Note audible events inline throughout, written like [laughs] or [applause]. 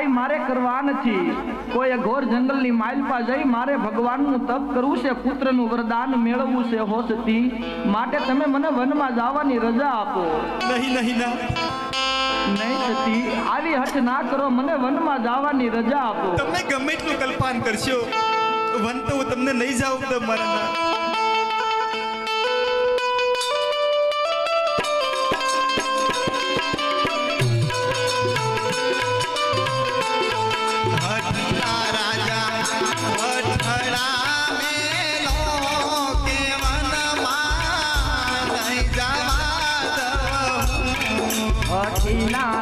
નથી કોઈ ઘોર જંગલની માઇલપા જઈ મારે ભગવાનનું તપ કરવું છે પુત્રનું વરદાન મેળવવું છે હો સતી માટે તમે મને વનમાં જવાની રજા આપો. નહીં નહીં ના. નહીં સતી આવી હઠ ના કરો મને વનમાં જવાની રજા આપો. તમે ગમે એટલું કલ્પાન કરશો. વન તો હું તમને નહીં જાઉં તમારા 心呐、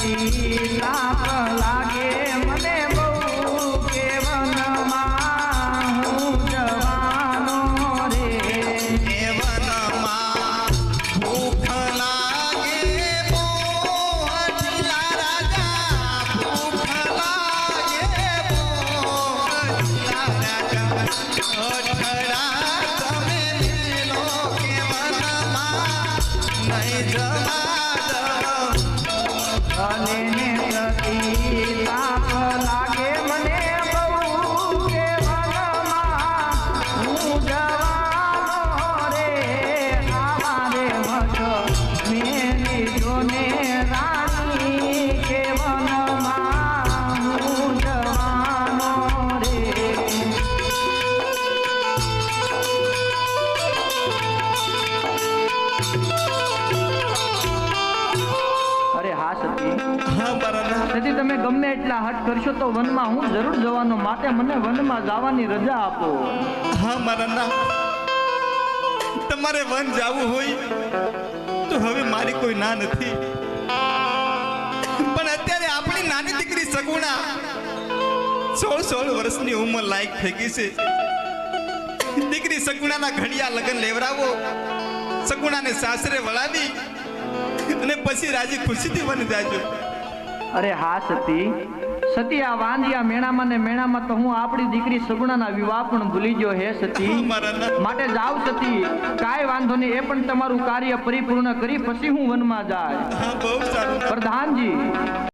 સતી ને સતી તાપ લાગે તમે ગમે એટલા હટ કરશો તો વનમાં હું જરૂર જવાનો, માટે મને વનમાં જવાની રજા આપો. હા, મારા તમારે વન જવું હોય તો હવે મારી કોઈ ના નથી. પણ અત્યારે આપણી નાની દીકરી સગુણા સોળ સોળ વર્ષની ઉંમર લાયક થઈ ગઈ છે. દીકરી સગુણાના ઘડિયા લગ્ન લેવડાવો, સગુણાને સાસરે વળાવી અને પછી રાજી ખુશીથી વન જાજો. અરે હા સતી. સતી આ વાંદિયા મેણામાં ને મેણામાં તો હું આપણી દીકરી સગુણાના વિવાહ પણ ભૂલી ગયો હે સતી. [laughs] માટે જાવ સતી. કાંઈ વાંધો નહીં એ પણ તમારું કાર્ય પરિપૂર્ણ કરી પછી હું વનમાં જાય. પ્રધાનજી.